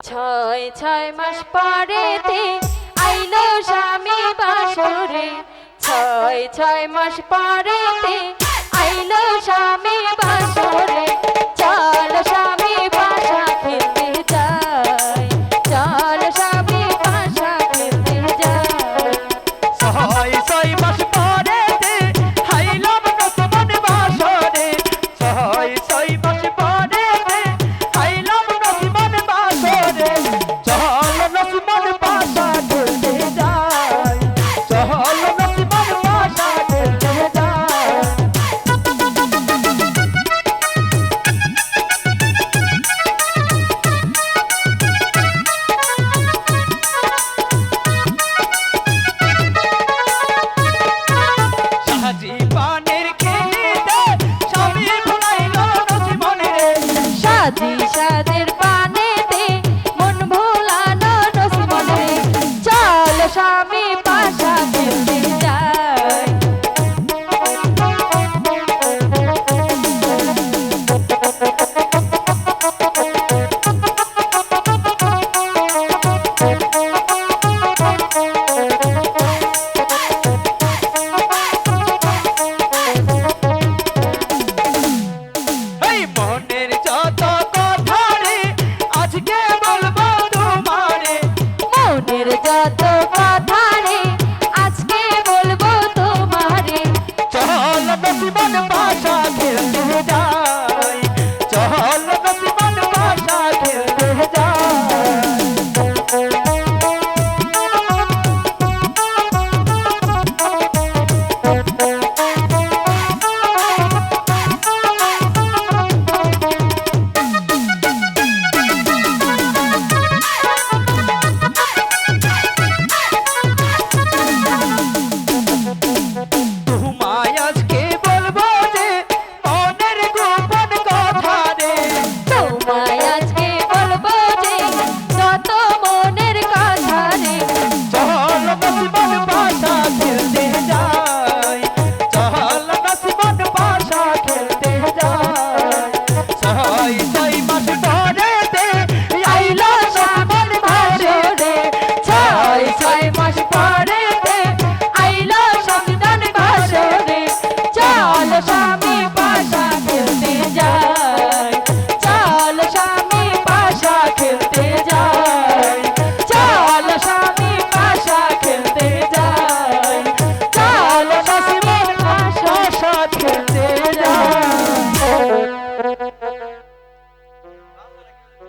ছয় ছয় মাস পরেতে আইলো স্বামী বাসরে। ছয় ছয় মাস পরেতে আইলো স্বামী